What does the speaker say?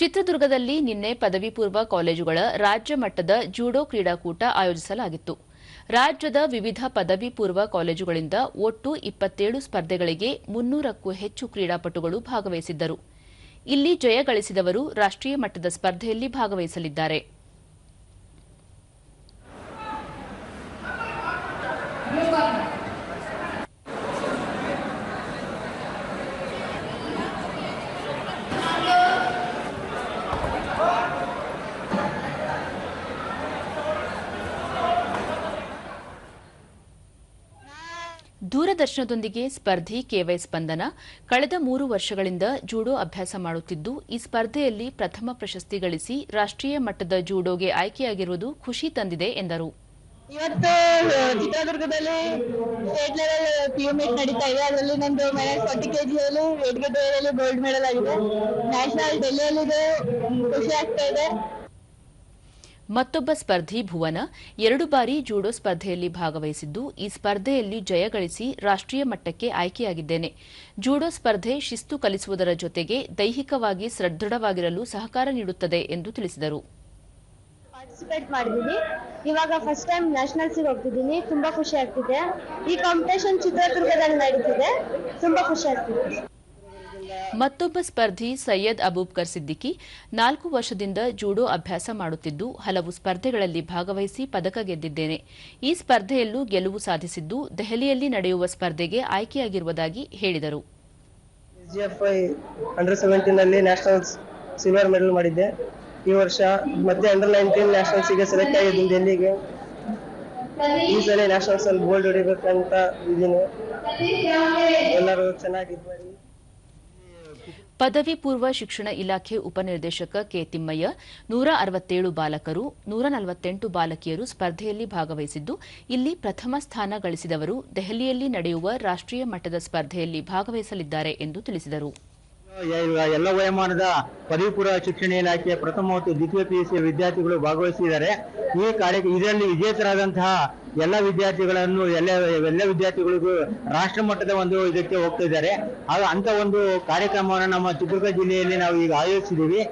ಚಿತ್ರದುರ್ಗದಲ್ಲಿ ನಿನ್ನೆ ಪದವಿ ಪೂರ್ವ ಕಾಲೇಜುಗಳ ರಾಜ್ಯ ಮಟ್ಟದ ಜೂಡೋ ಕ್ರೀಡಾಕೂಟ ಆಯೋಜಿಸಲಾಗಿತ್ತು. ರಾಜ್ಯದ ವಿವಿಧ ಪದವಿ ಪೂರ್ವ ಕಾಲೇಜುಗಳಿಂದ ಒಟ್ಟು ಇಪ್ಪತ್ತೇಳು ಸ್ಪರ್ಧೆಗಳಿಗೆ ಮುನ್ನೂರಕ್ಕೂ ಹೆಚ್ಚು ಕ್ರೀಡಾಪಟುಗಳು ಭಾಗವಹಿಸಿದ್ದರು. ಇಲ್ಲಿ ಜಯ ಗಳಿಸಿದವರು ರಾಷ್ಟೀಯ ಮಟ್ಟದ ಸ್ಪರ್ಧೆಯಲ್ಲಿ ಭಾಗವಹಿಸಲಿದ್ದಾರೆ. ದೂರದರ್ಶನದೊಂದಿಗೆ ಸ್ಪರ್ಧಿ ಕೆವೈ ಸ್ಪಂದನ. ಕಳೆದ ಮೂರು ವರ್ಷಗಳಿಂದ ಜೂಡೋ ಅಭ್ಯಾಸ ಮಾಡುತ್ತಿದ್ದು, ಈ ಸ್ಪರ್ಧೆಯಲ್ಲಿ ಪ್ರಥಮ ಪ್ರಶಸ್ತಿ ಗಳಿಸಿ ರಾಷ್ಟ್ರೀಯ ಮಟ್ಟದ ಜೂಡೋಗೆ ಆಯ್ಕೆಯಾಗಿರುವುದು ಖುಷಿ ತಂದಿದೆ ಎಂದರು. ಇವತ್ತು ಚಿತ್ರದುರ್ಗದಲ್ಲಿ ಸ್ಟೇಟ್ ಲೆವೆಲ್ ಪಿಯು ಮೀಟ್ ನಡೀತಾ ಇದೆ. ಅದರಲ್ಲಿ ನಂದು ಮೈನಸ್ ಫಾರ್ಟಿ ಕೆಜಿ ಅಲ್ಲಿ ವೇಟ್ ಗೋಲ್ಡ್ ಮೆಡಲ್ ಆಗಿದೆ. ನ್ಯಾಷನಲ್ ಡೆಲ್ಲಿಯಲ್ಲಿದೆ ಖುಷಿ ಆಗ್ತಾ ಇದೆ. ಮತ್ತೊಬ್ಬ ಸ್ಪರ್ಧಿ ಭುವನ ಎರಡು ಬಾರಿ ಜೂಡೋ ಸ್ಪರ್ಧೆಯಲ್ಲಿ ಭಾಗವಹಿಸಿದ್ದು, ಈ ಸ್ಪರ್ಧೆಯಲ್ಲಿ ಜಯ ಗಳಿಸಿ ರಾಷ್ಟೀಯ ಮಟ್ಟಕ್ಕೆ ಆಯ್ಕೆಯಾಗಿದ್ದೇನೆ. ಜೂಡೋ ಸ್ಪರ್ಧೆ ಶಿಸ್ತು ಕಲಿಸುವುದರ ಜೊತೆಗೆ ದೈಹಿಕವಾಗಿ ಸದೃಢವಾಗಿರಲು ಸಹಕಾರ ನೀಡುತ್ತದೆ ಎಂದು ತಿಳಿಸಿದರು. ಪಾರ್ಟಿಸಿಪೇಟ್ ಮಾಡಿದ್ದೀನಿ. ಇವಾಗ ಫಸ್ಟ್ ಟೈಮ್ ನ್ಯಾಷನಲ್ಸ್ ಹೋಗ್ತಿದ್ದೀನಿ. ತುಂಬಾ ಖುಷಿ ಆಗ್ತಿದೆ. ಈ ಕಾಂಪಿಟೇಷನ್ ಚಿತ್ರದುರ್ಗದಲ್ಲಿ ನಡೀತಿದೆ. ತುಂಬಾ ಖುಷಿ ಆಗ್ತಿದೆ. ಮತ್ತೊಬ್ಬ ಸ್ಪರ್ಧಿ ಸೈಯದ್ ಅಬೂಬ್ಕರ್ ಸಿದ್ದಿಕಿ ನಾಲ್ಕು ವರ್ಷದಿಂದ ಜೂಡೋ ಅಭ್ಯಾಸ ಮಾಡುತ್ತಿದ್ದು, ಹಲವು ಸ್ಪರ್ಧೆಗಳಲ್ಲಿ ಭಾಗವಹಿಸಿ ಪದಕ ಗೆದ್ದಿದ್ದೇನೆ. ಈ ಸ್ಪರ್ಧೆಯಲ್ಲೂ ಗೆಲುವು ಸಾಧಿಸಿದ್ದು, ದೆಹಲಿಯಲ್ಲಿ ನಡೆಯುವ ಸ್ಪರ್ಧೆಗೆ ಆಯ್ಕೆಯಾಗಿರುವುದಾಗಿ ಹೇಳಿದರು. ಸಿಲ್ವರ್ ಮೆಡಲ್ ಮಾಡಿದ್ದೆ. ಈ ವರ್ಷ ಮತ್ತೆ ಅಂಡರ್ ನೈನ್ಟೀನ್ ಸೆಲೆಕ್ಟ್ ಆಗಿದ್ದೀನಿ ಡೆಲ್ಲಿಗೆ ಈ ಸಲ ನ್ಯಾಷನಲ್ಸ್ ಅಲ್ಲಿ ಗೋಲ್ಡ್ ಹೊಡಿಬೇಕಂತ ಇದ್ದೀನಿ. ಎಲ್ಲರೂ ಚೆನ್ನಾಗಿ ಇದ್ ಮಾಡಿ ಪದವಿ ಪೂರ್ವ ಶಿಕ್ಷಣ ಇಲಾಖೆ ಉಪನಿರ್ದೇಶಕ ಕೆ ತಿಮ್ಮಯ್ಯ, ನೂರ ಅರವತ್ತೇಳು ಬಾಲಕರು, ನೂರ ನಲವತ್ತೆಂಟು ಬಾಲಕಿಯರು ಸ್ಪರ್ಧೆಯಲ್ಲಿ ಭಾಗವಹಿಸಿದ್ದು, ಇಲ್ಲಿ ಪ್ರಥಮ ಸ್ಥಾನ ಗಳಿಸಿದವರು ದೆಹಲಿಯಲ್ಲಿ ನಡೆಯುವ ರಾಷ್ಟೀಯ ಮಟ್ಟದ ಸ್ಪರ್ಧೆಯಲ್ಲಿ ಭಾಗವಹಿಸಲಿದ್ದಾರೆ ಎಂದು ತಿಳಿಸಿದರು. ಎಲ್ಲ ವಯೋಮಾನದ ಪದವಿ ಪೂರ್ವ ಶಿಕ್ಷಣ ಇಲಾಖೆಯ ಪ್ರಥಮ ಮತ್ತು ದ್ವಿತೀಯ ಪಿಯುಸಿ ವಿದ್ಯಾರ್ಥಿಗಳು ಭಾಗವಹಿಸಿದ್ದಾರೆ. ಈ ಕಾರ್ಯ ಇದರಲ್ಲಿ ವಿಜೇತರಾದಂತಹ ಎಲ್ಲ ವಿದ್ಯಾರ್ಥಿಗಳನ್ನು, ಎಲ್ಲ ಎಲ್ಲ ವಿದ್ಯಾರ್ಥಿಗಳಿಗೂ ರಾಷ್ಟ್ರ ಮಟ್ಟದ ಒಂದು ಇದಕ್ಕೆ ಹೋಗ್ತಾ ಇದ್ದಾರೆ. ಅಂತ ಒಂದು ಕಾರ್ಯಕ್ರಮವನ್ನು ನಮ್ಮ ಚಿತ್ರದುರ್ಗ ಜಿಲ್ಲೆಯಲ್ಲಿ ನಾವು ಈಗ ಆಯೋಜಿಸಿದ್ದೀವಿ.